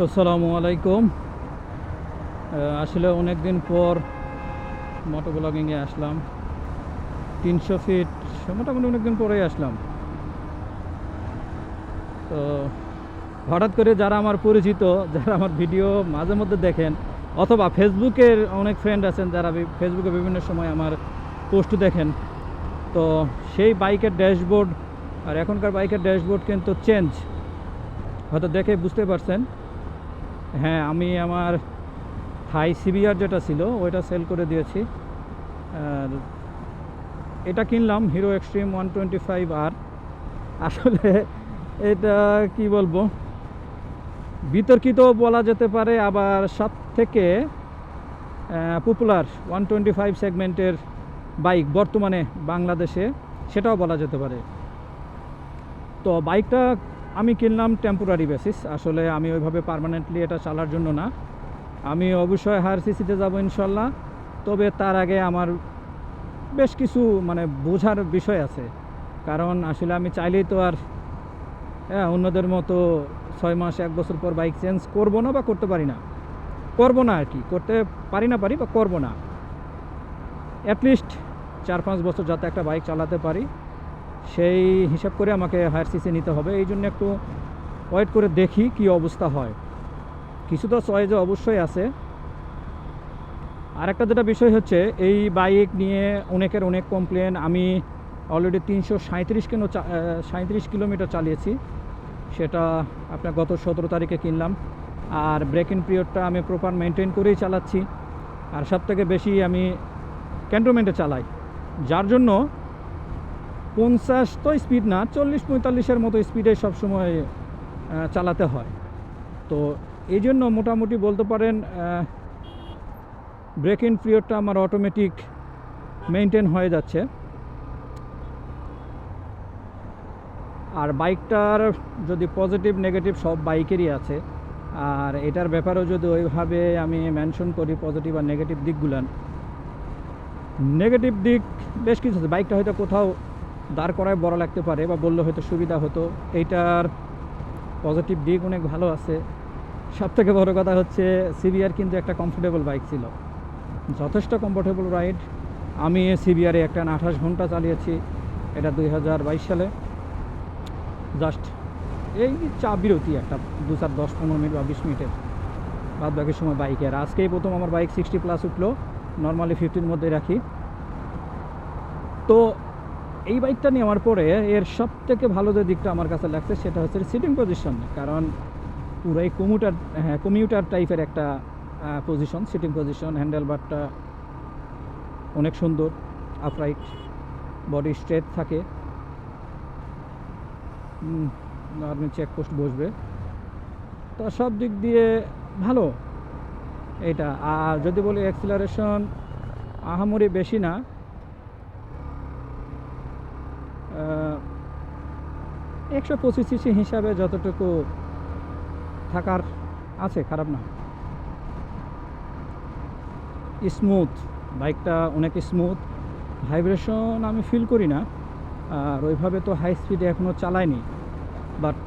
আসসালামু আলাইকুম। আসলে অনেক দিন পর মোটো ব্লগিংয়ে আসলাম। তিনশো ফিট মোটামুটি অনেক দিন পরেই আসলাম। তো হঠাৎ করে যারা আমার পরিচিত, যারা আমার ভিডিও মাঝে মধ্যে দেখেন, অথবা ফেসবুকের অনেক ফ্রেন্ড আছেন, যারা ফেসবুকে বিভিন্ন সময় আমার পোস্ট দেখেন, তো সেই বাইকের ড্যাশবোর্ড আর এখনকার বাইকের ড্যাশবোর্ড কিন্তু চেঞ্জ হয়তো দেখে বুঝতে পারছেন। হ্যাঁ আমি আমার হাই সিবিআর যেটা ছিল, ওইটা সেল করে দিয়েছি। আর এটা কিনলাম Hero Xtreme one twenty five আর আসলে এটা কি বলব বিতর্কিত বলা যেতে পারে, আবার সব থেকে পপুলার ওয়ান টোয়েন্টি ফাইভ সেগমেন্টের বাইক বর্তমানে বাংলাদেশে, সেটাও বলা যেতে পারে। তো বাইকটা আমি কিনলাম টেম্পোরারি বেসিস আসলে আমি ওইভাবে পার্মানেন্টলি এটা চালার জন্য না। আমি অবশ্যই হায়ার সিসিতে যাব ইনশাল্লাহ। তবে তার আগে আমার বেশ কিছু মানে বোঝার বিষয় আছে। কারণ আসলে আমি চাইলেই তো আর হ্যাঁ অন্যদের মতো ছয় মাস, এক বছর পর বাইক চেঞ্জ করব না বা করতে পারি না। করব না আর কি। করতে পারি না, পারি বা করব না। অ্যাটলিস্ট চার পাঁচ বছর যাতে একটা বাইক চালাতে পারি। সেই হিসাব করে আমাকে হায়ার সিসি নিতে হবে। এই জন্য একটু ওয়েট করে দেখি কি অবস্থা হয়। কিছু তো চয়েজে অবশ্যই আছে। আর একটা যেটা বিষয় হচ্ছে, এই বাইক নিয়ে অনেকের অনেক কমপ্লেন আমি অলরেডি তিনশো সাঁত্রিশ কিলো সাঁত্রিশ কিলোমিটার চালিয়েছি। সেটা আপনার গত সতেরো তারিখে কিনলাম। আর ব্রেকিং পিরিয়ডটা আমি প্রপার মেনটেন করেই চালাচ্ছি। আর সব থেকে বেশি আমি ক্যান্টনমেন্টে চালাই। যার জন্য পঞ্চাশ তো স্পিড না, চল্লিশ পঁয়তাল্লিশের মতো স্পিডে সবসময় চালাতে হয়। তো এই জন্য মোটামুটি বলতে পারেন ব্রেক ইন পিরিয়ডটা আমার অটোমেটিক মেনটেন হয়ে যাচ্ছে। আর বাইকটার যদি পজিটিভ নেগেটিভ সব বাইকেরই আছে। আর এটার ব্যাপারেও যদি ওইভাবে আমি মেনশন করি পজিটিভ আর নেগেটিভ দিকগুলান নেগেটিভ দিক বেশ কিছু আছে। বাইকটা হয়তো কোথাও দাঁড় করায় বড় লাগতে পারে বা বললে হয়তো সুবিধা হতো। এইটার পজিটিভ দিক অনেক ভালো আছে। সব থেকে বড় কথা হচ্ছে সিবিআর কিন্তু একটা কমফোর্টেবল বাইক ছিল। যথেষ্ট কমফোর্টেবল রাইড আমি সিবিআরে একটা আঠাশ ঘণ্টা চালিয়েছি, এটা দুই হাজার বাইশ সালে। জাস্ট এই চা বিরতি একটা, দু চার দশ পনেরো মিনিট বা বিশ মিনিটের। বাদ বাকি সময় বাইকের আজকেই প্রথম আমার বাইক সিক্সটি প্লাস উঠল নর্মালি ফিফটির মধ্যে রাখি। তো এই বাইকটা নেওয়ার পরে এর সব থেকে ভালো যে দিকটা আমার কাছে লাগছে সেটা হচ্ছে সিটিং পজিশন কারণ পুরাই কমিউটার হ্যাঁ কমিউটার টাইপের একটা পজিশন সিটিং পজিশন হ্যান্ডেল বারটা অনেক সুন্দর আপরাইট বডি স্ট্রেট থাকে। আপনি চেকপোস্ট বসবে। তো সব দিক দিয়ে ভালো। এটা আর যদি বলি অ্যাক্সিলারেশন আহামরি বেশি না। একশো পঁচিশ সিসি হিসাবে যতটুকু থাকার আছে, খারাপ না। স্মুথ, বাইকটা অনেক স্মুথ। ভাইব্রেশন আমি ফিল করি না, আর ওইভাবে তো হাই স্পিডে এখনও চালাইনি বাট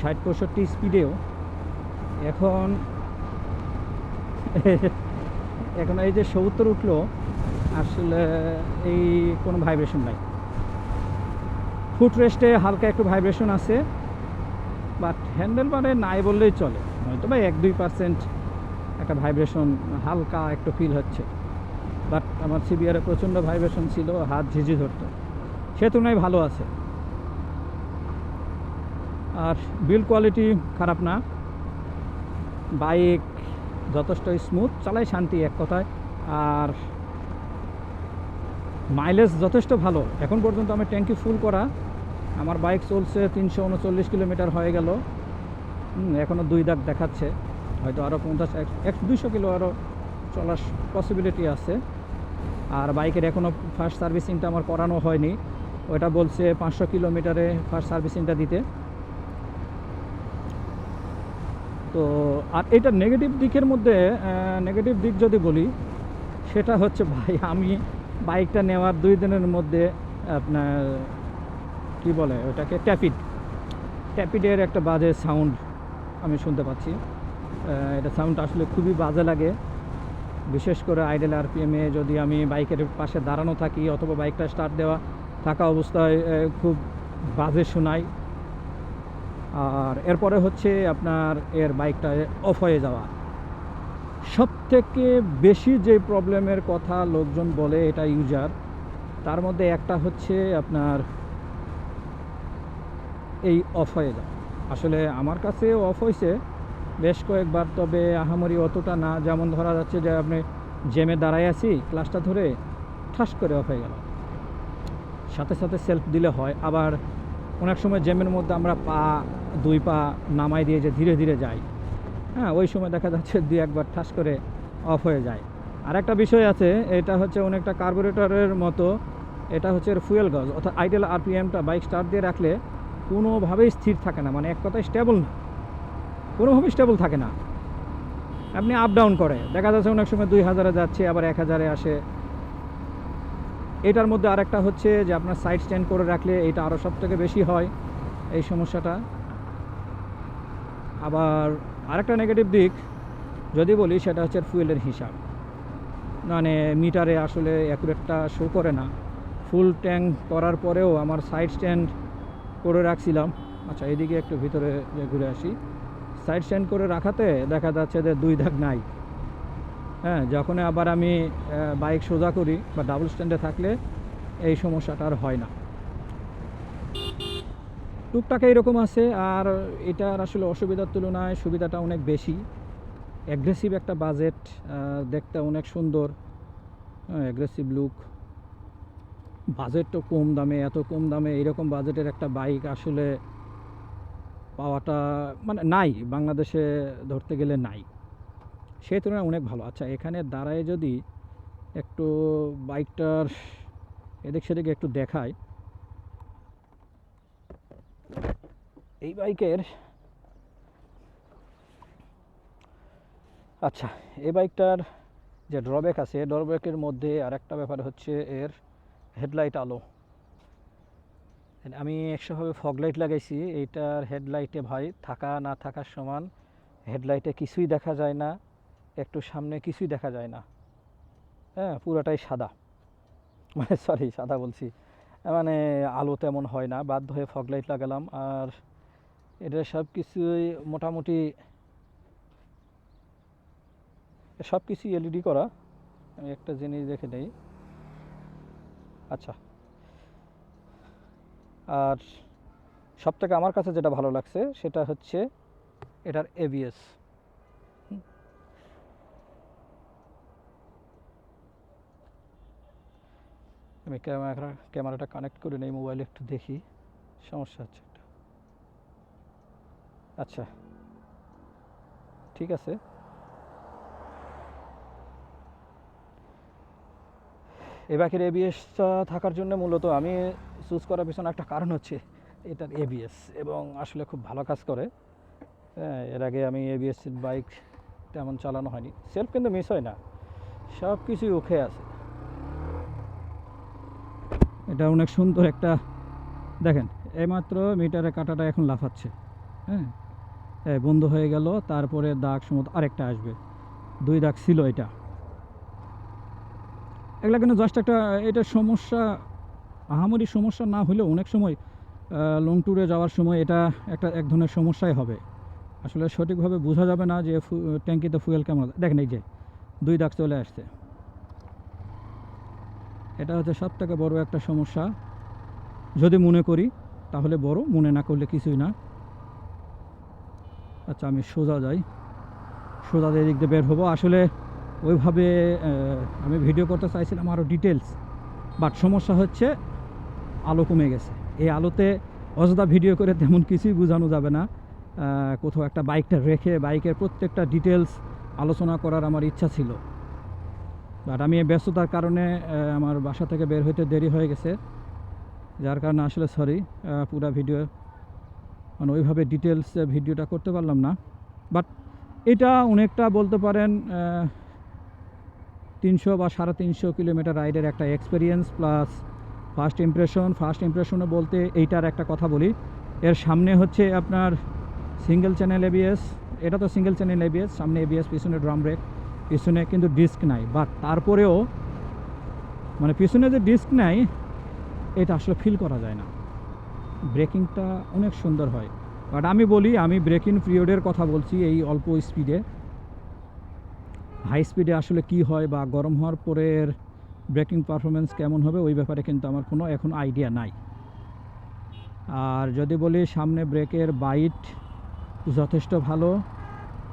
ষাট পঁয়ষট্টি স্পিডেও এখন এখন এই যে সত্তর উঠল, আসলে এই কোনো ভাইব্রেশন নাই। ফুট রেস্টে হালকা একটু ভাইব্রেশন আছে বাট হ্যান্ডেল বারে নাই বললেই চলে। হয়তো বা এক, দুই পার্সেন্ট একটা ভাইব্রেশন হালকা একটু ফিল হচ্ছে। বাট আমার সিবিআরে প্রচণ্ড ভাইব্রেশন ছিল, হাত ঝিঝি ধরতো। সে তুলনায় ভালো আছে। আর বিল্ড কোয়ালিটি খারাপ না। বাইক যথেষ্ট স্মুথ চালাই শান্তি এক কথায়। আর মাইলেজ যথেষ্ট ভালো। এখন পর্যন্ত আমার ট্যাঙ্কি ফুল করা। আমার বাইক চলছে তিনশো উনচল্লিশ কিলোমিটার হয়ে গেল। এখনও দুই দাগ দেখাচ্ছে। হয়তো আরও পঞ্চাশ, এক দুইশো কিলো আরও চলার পসিবিলিটি আছে। আর বাইকের এখনও ফার্স্ট সার্ভিসিংটা আমার করানো হয়নি। ওটা বলছে পাঁচশো কিলোমিটারে ফার্স্ট সার্ভিসিংটা দিতে। তো, আর এটা নেগেটিভ দিকের মধ্যে নেগেটিভ দিক যদি বলি, সেটা হচ্ছে ভাই, আমি বাইকটা নেওয়ার দুই দিনের মধ্যে আপনার কি বলে ওটাকে? ট্যাপিড ট্যাপিডের একটা বাজে সাউন্ড আমি শুনতে পাচ্ছি। এটা সাউন্ড আসলে খুবই বাজে লাগে। বিশেষ করে আইডেল আরপিএমে যদি আমি বাইকের পাশে দাঁড়ানো থাকি অথবা বাইকটা স্টার্ট দেওয়া থাকা অবস্থায় খুব বাজে শোনায়। আর এরপরে হচ্ছে আপনার এর বাইকটা অফ হয়ে যাওয়া। সব থেকে বেশি যে প্রবলেমের কথা লোকজন বলে এটা ইউজার তার মধ্যে একটা হচ্ছে আপনার এই অফ হয়ে যাওয়া আসলে আমার কাছে অফ হয়েছে বেশ কয়েকবার, তবে আহামরি অতটা না। যেমন ধরা যাচ্ছে যে আপনি জেমে দাঁড়ায় আছি ক্লাসটা ধরে ঠাস করে অফ হয়ে গেল সাথে সাথে সেলফ দিলে হয়। আবার অনেক সময় জ্যামের মধ্যে আমরা পা, দুই পা নামাই দিয়ে যে ধীরে ধীরে যাই। হ্যাঁ ওই সময় দেখা যাচ্ছে দুই একবার ঠাস করে অফ হয়ে যায়। আর একটা বিষয় আছে, এটা হচ্ছে অনেকটা কার্বোরেটরের মতো। এটা হচ্ছে ফুয়েল গজ অর্থাৎ আইডেল আরপিএমটা বাইক স্টার্ট দিয়ে রাখলে কোনোভাবেই স্থির থাকে না মানে এক কথায় স্টেবল না। কোনোভাবেই স্টেবল থাকে না। আপনি আপ ডাউন করে, দেখা যাচ্ছে অনেক সময় দুই হাজারে যাচ্ছে, আবার এক হাজারে আসে। এটার মধ্যে আরেকটা হচ্ছে যে আপনার সাইড স্ট্যান্ড করে রাখলে এটা আরও সব থেকে বেশি হয়, এই সমস্যাটা। আবার আরেকটা নেগেটিভ দিক, যদি বলি, সেটা হচ্ছে ফুয়েলের হিসাব। মানে মিটারে আসলে অ্যাকুরেটটা শো করে না। ফুল ট্যাঙ্ক করার পরেও আমার সাইড স্ট্যান্ড করে রাখছিলাম। আচ্ছা এদিকে একটু ভিতরে ঘুরে আসি। সাইড স্ট্যান্ড করে রাখাতে দেখা যাচ্ছে যে দুই দাগ নাই। হ্যাঁ যখন আবার আমি বাইক সোজা করি বা ডাবল স্ট্যান্ডে থাকলে এই সমস্যাটা আর হয় না। টুকটাক এইরকম আছে আর এটার আসলে অসুবিধার তুলনায় সুবিধাটা অনেক বেশি। অ্যাগ্রেসিভ একটা বাজেট দেখতে অনেক সুন্দর। অ্যাগ্রেসিভ লুক বাজেটও কম দামে, এত কম দামে এরকম বাজেটের একটা বাইক আসলে পাওয়াটা মানে নাই, বাংলাদেশে ধরতে গেলে নাই। সেই তুলনায় অনেক ভালো। আচ্ছা এখানে দাঁড়ায় যদি একটু বাইকটার এদিক সেদিকে একটু দেখায় এই বাইকের আচ্ছা এই বাইকটার যে ড্রব্যাক আছে ড্রব্যাকের মধ্যে আরেকটা ব্যাপার হচ্ছে এর হেডলাইট আলো। আমি একশোভাবে ফগ লাইট লাগাইছি, এইটার হেডলাইটে ভাই থাকা না থাকার সমান হেডলাইটে কিছুই দেখা যায় না, একটু সামনে কিছুই দেখা যায় না। হ্যাঁ পুরোটাই সাদা। মানে সরি সাদা বলছি। মানে আলো তেমন হয় না, বাধ্য হয়ে ফগ লাইট লাগালাম। আর এটা সব কিছুই মোটামুটি সব কিছুই এলইডি করা। আমি একটা জিনিস দেখে নেই। আচ্ছা। আর সব থেকে আমার কাছে যেটা ভালো লাগছে, সেটা হচ্ছে এটার এবিএস আমি ক্যামেরা, ক্যামেরাটা কানেক্ট করে নেই মোবাইলে একটু দেখি, সমস্যা হচ্ছে একটা। আচ্ছা ঠিক আছে। এ বাকির এবিএসটা থাকার জন্য মূলত আমি চুজ করার পিছনে একটা কারণ হচ্ছে, এটার এবিএস এবং আসলে খুব ভালো কাজ করে। হ্যাঁ এর আগে আমি এবিএস বাইক তেমন চালানো হয়নি। সেলফ কিন্তু মিস হয় না। সব কিছুই ওকে আছে। এটা অনেক সুন্দর একটা, দেখেন, এইমাত্র মিটারে কাটাটা এখন লাফাচ্ছে। হ্যাঁ বন্ধ হয়ে গেল, তারপরে দাগ সমুদ্র আরেকটা আসবে। দুই দাগ ছিল এটা। এগুলো কিন্তু জাস্ট একটা, এটা সমস্যা, আহামরি সমস্যা না হলেও অনেক সময় লং ট্যুরে যাওয়ার সময় এটা একটা এক ধরনের সমস্যাই হবে। আসলে সঠিকভাবে বোঝা যাবে না যে ট্যাঙ্কিতে ফুয়েল কেমন। দেখেন এই যে, দুই দাগ চলে আসছে। এটা হচ্ছে সব থেকে বড় একটা সমস্যা। যদি মনে করি, তাহলে বড়, মনে না করলে কিছুই না। আচ্ছা আমি সোজা যাই। সোজা দিয়ে দিক দিয়ে বের হব, আসলে ওইভাবে আমি ভিডিও করতে চাইছিলাম আরও ডিটেলস বাট সমস্যা হচ্ছে আলো কমে গেছে। এই আলোতে অযথা ভিডিও করে তেমন কিছুই বোঝানো যাবে না। কোথাও একটা বাইকটা রেখে বাইকের প্রত্যেকটা ডিটেলস আলোচনা করার আমার ইচ্ছা ছিল। বাট আমি ব্যস্ততার কারণে আমার বাসা থেকে বের হইতে দেরি হয়ে গেছে। যার কারণে আসলে সরি পুরো ভিডিও মানে ওইভাবে ডিটেলস ভিডিওটা করতে পারলাম না। বাট এটা অনেকটা বলতে পারেন তিনশো বা সাড়ে তিনশো কিলোমিটার রাইডের একটা experience plus first impression first ইমপ্রেশনে বলতে এইটার একটা কথা বলি। এর সামনে হচ্ছে আপনার সিঙ্গেল চ্যানেল এবিএস এটা তো সিঙ্গেল চ্যানেল এবিএস সামনে এবিএস পিছনে ড্রাম ব্রেক পিছনে কিন্তু ডিস্ক নাই। বাট তারপরেও মানে পিছনে যে ডিস্ক নাই, এটা আসলে ফিল করা যায় না। ব্রেকিংটা অনেক সুন্দর হয়। বাট আমি বলি, আমি ব্রেকিং পিরিয়ডের কথা বলছি এই অল্প স্পিডে হাই স্পিডে আসলে কি হয় বা গরম হওয়ার পরের ব্রেকিং পারফরমেন্স কেমন হবে, ওই ব্যাপারে কিন্তু আমার কোনো এখন আইডিয়া নাই। আর যদি বলি সামনে ব্রেকের বাইট যথেষ্ট ভালো,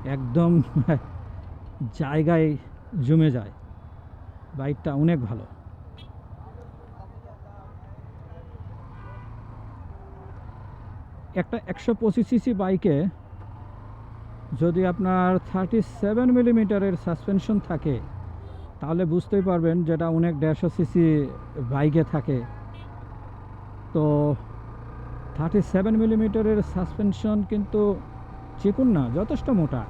একদম জায়গায় জমে যায়। বাইকটা অনেক ভালো। একটা একশো পঁচিশ সিসি বাইকে যদি আপনার থার্টি সেভেন মিলিমিটারের সাসপেনশন থাকে, তাহলে বুঝতেই পারবেন যেটা অনেক দেড়শো সিসি বাইকে থাকে। তো থার্টি সেভেন মিলিমিটারের সাসপেনশন কিন্তু চিকুন না, যথেষ্ট মোটা।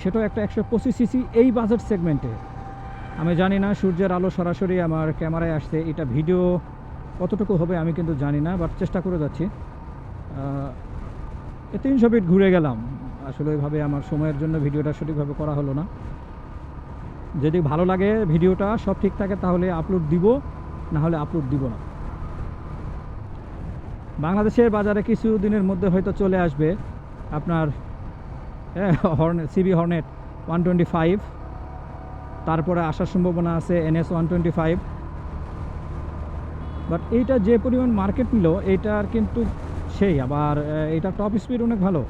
সেটাও একটা একশো পঁচিশ সিসি এই বাজেট সেগমেন্টে আমি জানি না সূর্যের আলো সরাসরি আমার ক্যামেরায় আসছে, এটা ভিডিও কতটুকু হবে আমি কিন্তু জানি না বাট চেষ্টা করে যাচ্ছি। তিনশো ফিট ঘুরে গেলাম। আসলে ওইভাবে আমার সময়ের জন্য ভিডিওটা সঠিকভাবে করা হলো না। যদি ভালো লাগে ভিডিওটা, সব ঠিক থাকে, তাহলে আপলোড দিব না হলে আপলোড দিব না। বাংলাদেশের বাজারে কিছু দিনের মধ্যে হয়তো চলে আসবে আপনার Hornet CB Hornet one twenty five তারপরে আসার সম্ভাবনা আছে NS one twenty five but এইটা যে পরিমাণ মার্কেট নিল, এইটার কিন্তু সেই, আবার এটা টপ স্পিড অনেক ভালো।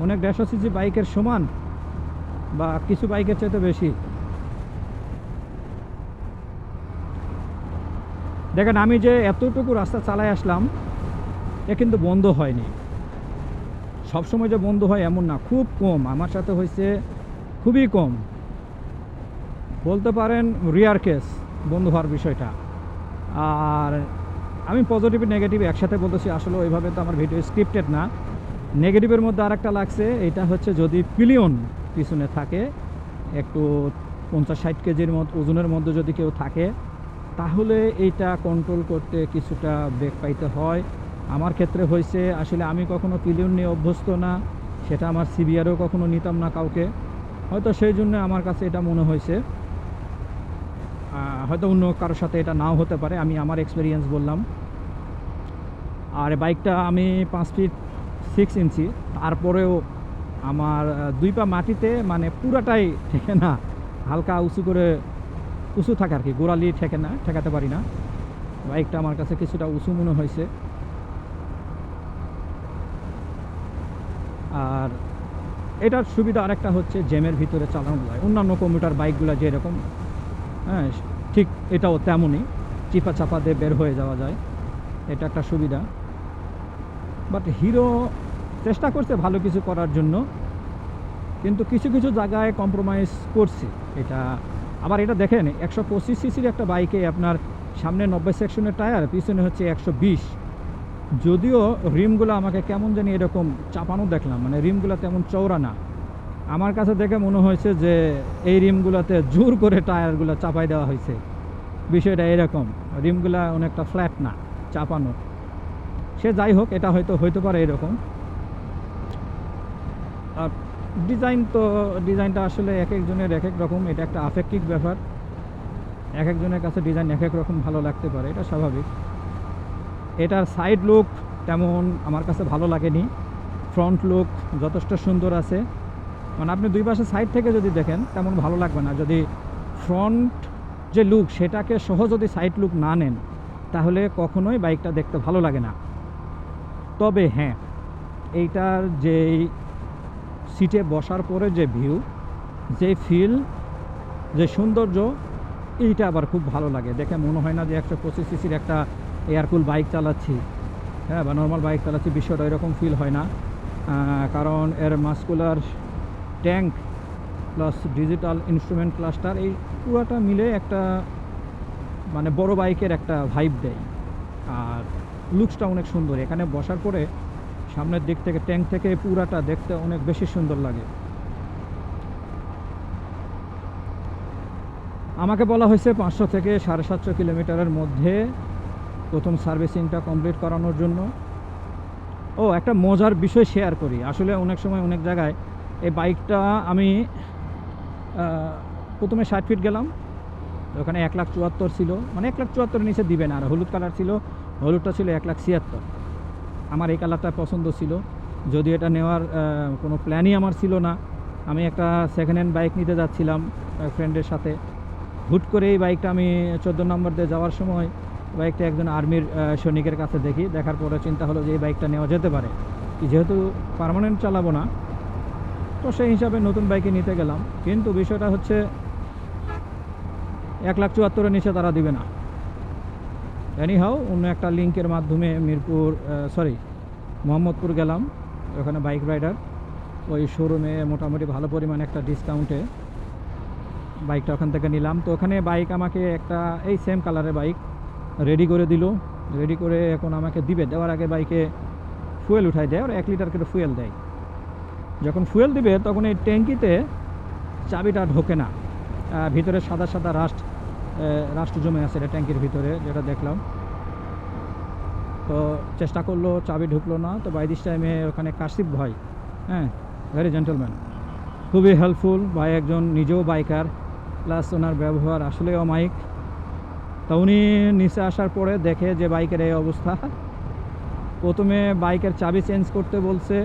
অনেক দেড়শো সিসি বাইকের সমান বা কিছু বাইকের চাইতে বেশি। দেখেন, আমি যে এতটুকু রাস্তা চালায় আসলাম, এ কিন্তু বন্ধ হয়নি। সবসময় যে বন্ধ হয় এমন না, খুব কম। আমার সাথে হয়েছে খুবই কম। বলতে পারেন রিয়ার কেস বন্ধ হওয়ার বিষয়টা। আর আমি পজিটিভ নেগেটিভ একসাথে বলতেছি, আসলে ওইভাবে তো আমার ভিডিও স্ক্রিপ্টেড না। নেগেটিভের মধ্যে আরেকটা লাগছে, এটা হচ্ছে যদি পিলিয়ন পিছনে থাকে, একটু পঞ্চাশ ষাট কেজির মতো, ওজনের মধ্যে যদি কেউ থাকে, তাহলে এইটা কন্ট্রোল করতে কিছুটা বেগ পাইতে হয়। আমার ক্ষেত্রে হয়েছে, আসলে আমি কখনো পিলিয়ন নিয়ে অভ্যস্ত না, সেটা আমার সিবিআরও কখনো নিতাম না কাউকে। হয়তো সেই জন্য আমার কাছে এটা মনে হয়েছে। হয়তো অন্য কারোর সাথে এটা নাও হতে পারে, আমি আমার এক্সপিরিয়েন্স বললাম। আর বাইকটা আমি পাঁচ ফিট সিক্স ইঞ্চি তারপরেও আমার দুই পা মাটিতে মানে পুরাটাই ঠেকে না। হালকা উঁচু করে, উঁচু থাকে আর কি, গোড়ালি ঠেকে না, ঠেকাতে পারি না। বাইকটা আমার কাছে কিছুটা উঁচু মনে হয়েছে। আর এটার সুবিধা আরেকটা হচ্ছে জ্যামের ভিতরে চালানো যায় অন্যান্য কম্পিউটার বাইকগুলো যেরকম হ্যাঁ ঠিক এটাও তেমনই। চিপা চাপা দিয়ে বের হয়ে যাওয়া যায়। এটা একটা সুবিধা। বাট হিরো চেষ্টা করছে ভালো কিছু করার জন্য, কিন্তু কিছু কিছু জায়গায় কম্প্রোমাইজ করছে। এটা, আবার এটা দেখেন, একশো পঁচিশ সিসির একটা বাইকে আপনার সামনে নব্বই সেকশনের টায়ার, পিছনে হচ্ছে একশো বিশ। যদিও রিমগুলো আমাকে কেমন জানি এরকম চাপানো দেখলাম মানে রিমগুলো তেমন চওড়া না। আমার কাছে দেখে মনে হয়েছে যে এই রিমগুলোতে জোর করে টায়ারগুলো চাপাই দেওয়া হয়েছে। বিষয়টা এরকম, রিমগুলো অনেকটা ফ্ল্যাট না, চাপানো। সে যাই হোক, এটা হয়তো, হইতে পারে এরকম। ডিজাইন তো, ডিজাইনটা আসলে এক একজনের এক এক রকম, এটা একটা আফেক্টিক ব্যাপার। এক একজনের কাছে ডিজাইন এক এক রকম ভালো লাগতে পারে, এটা স্বাভাবিক। এটার সাইড লুক তেমন আমার কাছে ভালো লাগেনি। ফ্রন্ট লুক যথেষ্ট সুন্দর আছে। মানে আপনি দুই পাশে সাইড থেকে যদি দেখেন, তেমন ভালো লাগবে না। যদি ফ্রন্ট যে লুক সেটাকে সহ যদি সাইড লুক না নেন, তাহলে কখনোই বাইকটা দেখতে ভালো লাগে না। তবে হ্যাঁ এইটার যেই সিটে বসার পরে যে ভিউ, যে ফিল যে সৌন্দর্য, এইটা আবার খুব ভালো লাগে। দেখে মনে হয় না যে একশো পঁচিশ সিসির একটা এয়ারকুল বাইক চালাচ্ছি। হ্যাঁ বা নর্মাল বাইক চালাচ্ছি, বিষয়টা এরকম ফিল হয় না। কারণ এর muscular tank plus digital instrument cluster এই পুরোটা মিলে একটা মানে বড় বাইকের একটা ভাইব দেয়। আর লুকসটা অনেক সুন্দর। এখানে বসার পরে সামনের দিক থেকে, ট্যাঙ্ক থেকে পুরাটা দেখতে অনেক বেশি সুন্দর লাগে। আমাকে বলা হয়েছে পাঁচশো থেকে সাড়ে সাতশো কিলোমিটারের মধ্যে প্রথম সার্ভিসিংটা কমপ্লিট করানোর জন্য। ও, একটা মজার বিষয় শেয়ার করি। আসলে অনেক সময় অনেক জায়গায় এই বাইকটা আমি প্রথমে ষাট ফিট গেলাম। ওখানে এক লাখ চুয়াত্তর ছিল। মানে এক লাখ চুয়াত্তরের নিচে দিবে না। আর হলুদ কালার ছিল, হলুদটা ছিল এক লাখ ছিয়াত্তর। আমার এই কালারটা পছন্দ ছিল। যদি এটা নেওয়ার কোনো প্ল্যানই আমার ছিল না। আমি একটা সেকেন্ড হ্যান্ড বাইক নিতে যাচ্ছিলাম ফ্রেন্ডের সাথে। হুট করে এই বাইকটা আমি চোদ্দ নম্বর দিয়ে যাওয়ার সময় বাইকটা একজন আর্মির সৈনিকের কাছে দেখি। দেখার পরে চিন্তা হলো যে এই বাইকটা নেওয়া যেতে পারে। যেহেতু পার্মানেন্ট চালাবো না, তো সেই হিসাবে নতুন বাইকে নিতে গেলাম। কিন্তু বিষয়টা হচ্ছে, এক লাখ চুয়াত্তরের নিচে তারা দিবে না। এনিহাও অন্য একটা লিঙ্কের মাধ্যমে মিরপুর সরি মোহাম্মদপুর গেলাম, ওখানে বাইক রাইডার ওই শোরুমে মোটামুটি ভালো পরিমাণে একটা ডিসকাউন্টে বাইকটা ওখান থেকে নিলাম। তো ওখানে বাইক আমাকে একটা, এই সেম কালারের বাইক রেডি করে দিল। রেডি করে এখন আমাকে দিবে। দেওয়ার আগে বাইকে ফুয়েল উঠাই দেয় আর এক লিটার করে ফুয়েল দেয়। যখন ফুয়েল দিবে, তখন এই ট্যাঙ্কিতে চাবিটা ঢোকে না। ভিতরে সাদা সাদা রাস্ট রাস্ট জমে আছে এটা ট্যাঙ্কির ভিতরে, যেটা দেখলাম। তো চেষ্টা করল, চাবি ঢুকলো না, তো বাই দিস টাইমে ওখানে কাশিপ ভাই হ্যাঁ ভেরি জেন্টলম্যান খুবই হেল্পফুল ভাই একজন নিজেও বাইকার প্লাস ওনার ব্যবহার আসলে অমায়িক। তা উনি নিচে আসার পরে দেখে যে বাইকের এই অবস্থা। প্রথমে বাইকের চাবি চেঞ্জ করতে বলছে।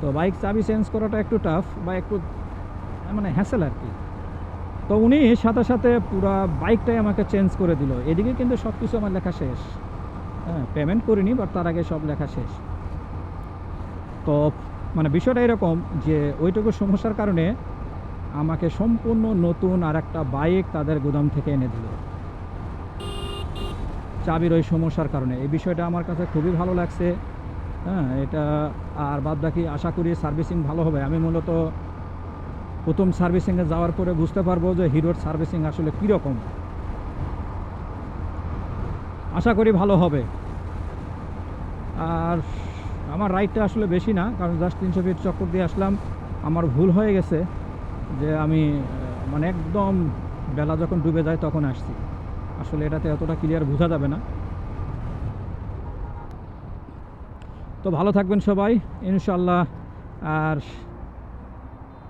তো বাইক চাবি চেঞ্জ করাটা একটু টাফ বা একটু মানে হ্যাসেল আর কি। তো উনি সাথে সাথে পুরো বাইকটাই আমাকে চেঞ্জ করে দিল। এদিকে কিন্তু সব কিছু আমার লেখা শেষ। হ্যাঁ পেমেন্ট করিনি বাট তার আগে সব লেখা শেষ। তো মানে বিষয়টা এরকম যে ওইটুকু সমস্যার কারণে আমাকে সম্পূর্ণ নতুন আর একটা বাইক তাদের গুদাম থেকে এনে দিল। চাবির ওই সমস্যার কারণে। এই বিষয়টা আমার কাছে খুবই ভালো লাগছে। হ্যাঁ এটা আর বাদ বাকি আশা করি সার্ভিসিং ভালো হবে। আমি মূলত প্রথম সার্ভিসিংয়ে যাওয়ার পরে বুঝতে পারব যে হিরোর সার্ভিসিং আসলে কীরকম। আশা করি ভালো হবে। আর আমার রাইডটা আসলে বেশি না, কারণ জাস্ট তিনশো ফিট চক্কর দিয়ে আসলাম। আমার ভুল হয়ে গেছে যে আমি মানে একদম বেলা যখন ডুবে যায় তখন আসছি। আসলে এটাতে এতটা ক্লিয়ার বোঝা যাবে না। তো ভালো থাকবেন সবাই ইনশাল্লাহ আর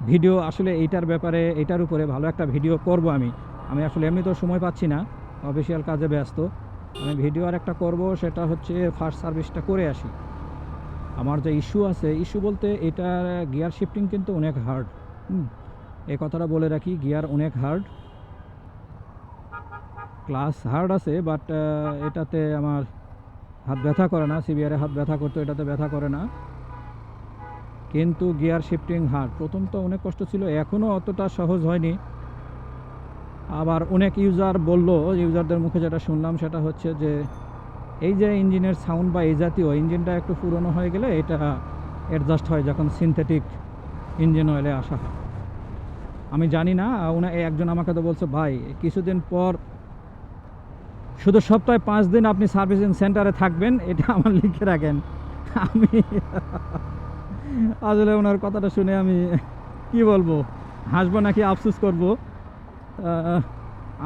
ভিডিও আসলে এইটার ব্যাপারে, এইটার উপরে ভালো একটা ভিডিও করব আমি। আমি আসলে এমনি তো সময় পাচ্ছি না, অফিসিয়াল কাজে ব্যস্ত। আমি ভিডিও আর একটা করব, সেটা হচ্ছে ফার্স্ট সার্ভিসটা করে আসি। আমার যে ইস্যু আছে ইস্যু বলতে এটার গিয়ার শিফটিং কিন্তু অনেক হার্ড এই কথাটা বলে রাখি গিয়ার অনেক হার্ড ক্লাস হার্ড আছে বাট এটাতে আমার হাত ব্যথা করে না সিবিআরে হাত ব্যথা করতো, এটাতে ব্যথা করে না। কিন্তু গিয়ার শিফটিং হার্ড প্রথম তো অনেক কষ্ট ছিল এখনও অতটা সহজ হয়নি। আবার অনেক ইউজার বলল, ইউজারদের মুখে যেটা শুনলাম সেটা হচ্ছে যে, এই যে ইঞ্জিনের সাউন্ড বা এই জাতীয় ইঞ্জিনটা একটু পুরনো হয়ে গেলে এটা অ্যাডজাস্ট হয় যখন সিনথেটিক ইঞ্জিন অয়েলে আসা হয়। আমি জানি না, উনি একজন আমাকে তো বলছে, ভাই, কিছুদিন পর শুধু সপ্তাহে পাঁচ দিন আপনি সার্ভিসিং সেন্টারে থাকবেন, এটা আমার লিখে রাখেন। আমি আসলে ওনার কথাটা শুনে আমি কি বলব, হাসবো নাকি আফসোস করব।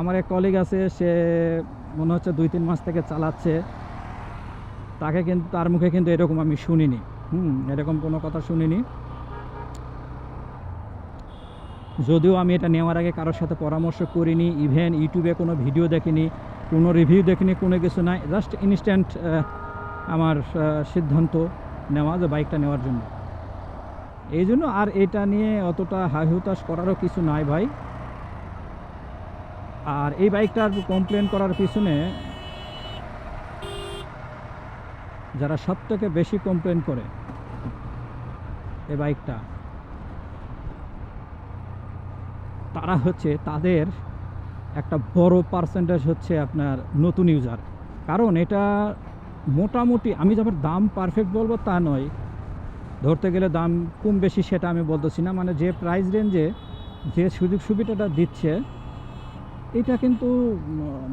আমার এক কলিগ আছে, সে মনে হচ্ছে দুই তিন মাস থেকে চালাচ্ছে। তাকে কিন্তু, তার মুখে কিন্তু এরকম আমি শুনিনি। হুম, এরকম কোনো কথা শুনিনি। যদিও আমি এটা নেওয়ার আগে কারোর সাথে পরামর্শ করিনি ইভেন ইউটিউবে কোনো ভিডিও দেখিনি, কোনো রিভিউ দেখিনি, কোনো কিছু নাই জাস্ট ইনস্ট্যান্ট আমার সিদ্ধান্ত নেওয়া যে বাইকটা নেওয়ার জন্য। এই জন্য আর এটা নিয়ে অতটা হাই হুতাশ করারও কিছু নাই ভাই। আর এই বাইকটার কমপ্লেন করার পিছনে যারা সব থেকে বেশি কমপ্লেন করে, এই বাইকটা, তারা হচ্ছে তাদের একটা বড় পার্সেন্টেজ হচ্ছে আপনার নতুন ইউজার কারণ এটা মোটামুটি, আমি যখন দাম পারফেক্ট বলব তা নয় ধরতে গেলে দাম কম বেশি সেটা আমি বলতেছি না। মানে যে প্রাইস রেঞ্জে যে সুযোগ সুবিধাটা দিচ্ছে, এটা কিন্তু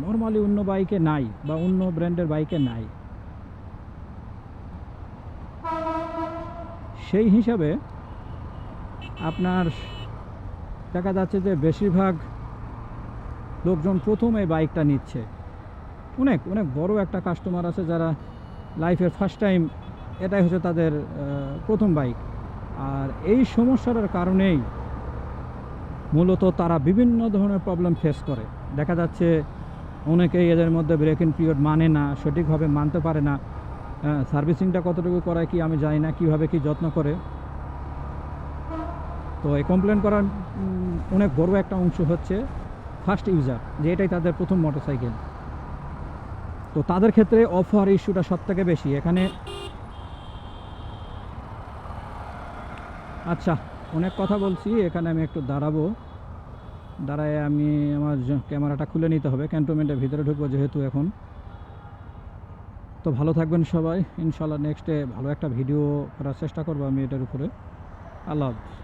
নর্মালি অন্য বাইকে নাই বা অন্য ব্র্যান্ডের বাইকে নাই। সেই হিসাবে আপনার দেখা যাচ্ছে যে বেশিরভাগ লোকজন প্রথম এই বাইকটা নিচ্ছে। অনেক অনেক বড় একটা কাস্টমার আছে যারা লাইফের ফার্স্ট টাইম এটাই হচ্ছে তাদের প্রথম বাইক। আর এই সমস্যাটার কারণেই মূলত তারা বিভিন্ন ধরনের প্রবলেম ফেস করে। দেখা যাচ্ছে অনেকেই এদের মধ্যে ব্রেক পিরিয়ড মানে না, সঠিকভাবে মানতে পারে না। সার্ভিসিংটা কতটুকু করায় কি আমি জানি না, কীভাবে কি যত্ন করে। তো এই কমপ্লেন করার অনেক বড় একটা অংশ হচ্ছে ফার্স্ট ইউজার যে এটাই তাদের প্রথম মোটরসাইকেল তো তাদের ক্ষেত্রে অফার ইস্যুটা সব থেকে বেশি। এখানে আচ্ছা অনেক কথা বলছি, এখানে আমি একটু দাঁড়াবো। দাঁড়ায় আমি আমার ক্যামেরাটা খুলে নিতে হবে, ক্যান্টনমেন্টের ভিতরে ঢুকবো যেহেতু এখন। তো ভালো থাকবেন সবাই, ইনশাল্লাহ নেক্সটে ভালো একটা ভিডিও করার চেষ্টা করব আমি এটার উপরে। আল্লাহ হাফিজ।